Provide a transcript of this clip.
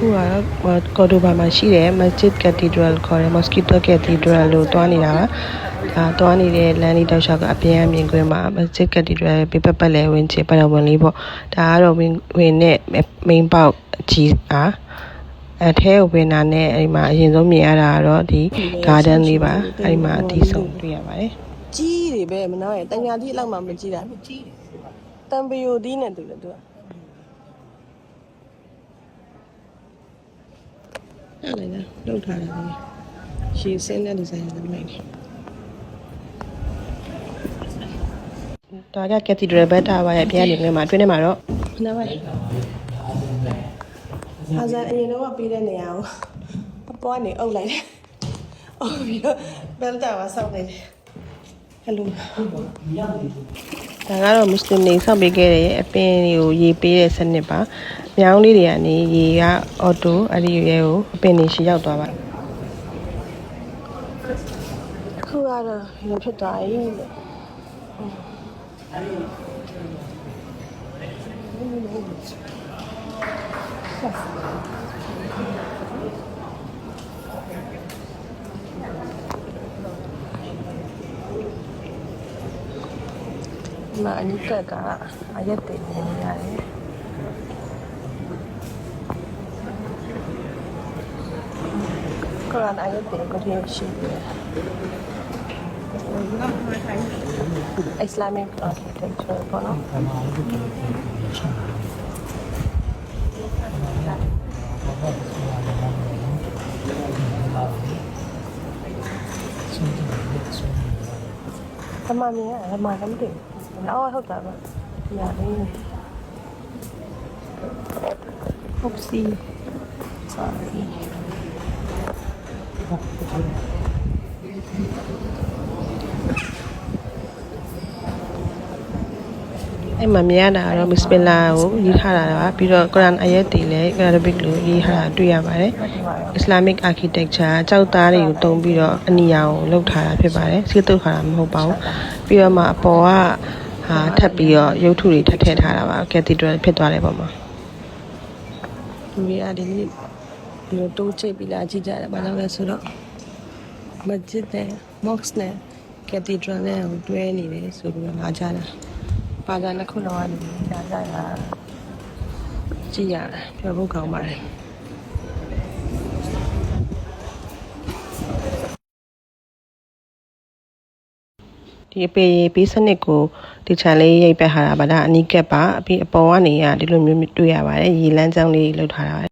အခုကတော့ကော်ဒိုဘာမှာရှိတဲ့ Masjid Cathedral ခေါ်တဲ့ Mosquito Cathedral လို့တွားနေတာပါဒါတွားနေတဲ့လမ်းလေးတောက်လျှောက်ကအပြင်အမြင်ကွင်းမှာ Masjid Cathedral ရဲ့ပြပတ်ပတ်လဲဝင်ချေပတော်ဝင်လေးပေါ့ဒါကတော့ဝင်ဝင်နဲ့ main ပေါက်အကြီးအားအထဲကိုဝင်တာနဲ့အဲ့ဒီမှာအရင်ဆုံးမြင်ရတာကတော့ဒီ garden လေးပါအဲ့ဒီမှာအဒီဆုံးတွေ့ရပါတယ်ကြီးတွေပဲမနာရဲ့တညာကြီးလောက်မှမကြီးတာကြီးတယ်တံပယိုသီးနဲ့တူတယ်သူက အဲ့လေလားလောက်ထားတာလေရှည်စင်းတဲ့ဒီဇိုင်းနဲ့မိုက်တယ်ဒါကကက်သီဒရယ်ဘက်တာပါရဲ့ဘုရားနေထဲမှာတွင်းထဲမှာတော့နားပါအာဇာအရင်တော့ပေးတဲ့နေရာကိုအပေါ်ကနေအုပ်လိုက်တယ်အုပ်ပြီးတော့ဘယ်တာပါဆောက်နေတယ်ဟယ်လိုဒါကတော့မွတ်စလင်တွေဆောက်ပေးခဲ့တဲ့အပင်တွေကိုရေပေးတဲ့စနစ်ပါ။ မြောင်းလေးတွေကနေရေကအော်တိုအဲ့ဒီရဲကိုအပင်တွေရှေ့ရောက်သွားပါအခုကတော့ရေဖြစ်သွားပြီလို့ဒီမှာအနိကက်ကအရက်တင်နေရတယ် 그런 아이들이 그리 역시 Islamic architecture 번호 Tamam ya, tamam değil. Ne o, hadi abi. Yani. หกสี่สามအဲ့မှာမြင်ရတာကတော့ဘစ်စမလာကိုရေးထားတာပါပြီးတော့ကုရ်အာန်အယတ်တွေလည်းအရဘစ်လိုရေးထားတာတွေ့ရပါတယ် Islamic architecture ကြောက်သားတွေကိုတုံးပြီးတော့အနီရောင်ကိုလုပ်ထားတာဖြစ်ပါတယ်စီးတုပ်ထားတာမဟုတ်ပါဘူးပြီးတော့မှအပေါ်ကဟာထပ်ပြီးတော့ရုပ်ထုတွေထပ်ထည့်ထားတာပါ cathedral ဖြစ်သွားတယ်ပေါ့မှာ လူတွေကဒီနေ့ဒီလိုတိုးချိတ်ပြီးလာကြည့်ကြတယ်ဘာလို့လဲဆိုတော့ masjid နဲ့ mosque နဲ့ cathedral နဲ့ကိုတွဲနေတယ်ဆိုပြီးတော့လာကြတာဘာသာနှစ်ခုလုံးကနေလာကြတာကြည့်ရတယ်ပြောဖို့ကောင်းပါတယ် ဒီအပေပေးစနစ်ကိုဒီချန်လေးရိုက်ပက်ထားတာပါဒါအနီးကပ်ပါအပြီးအပေါ်ကနေရဒီလိုမျိုးတွေ့ရပါတယ်ရေလမ်းကြောင်းလေးလောက်ထားတာ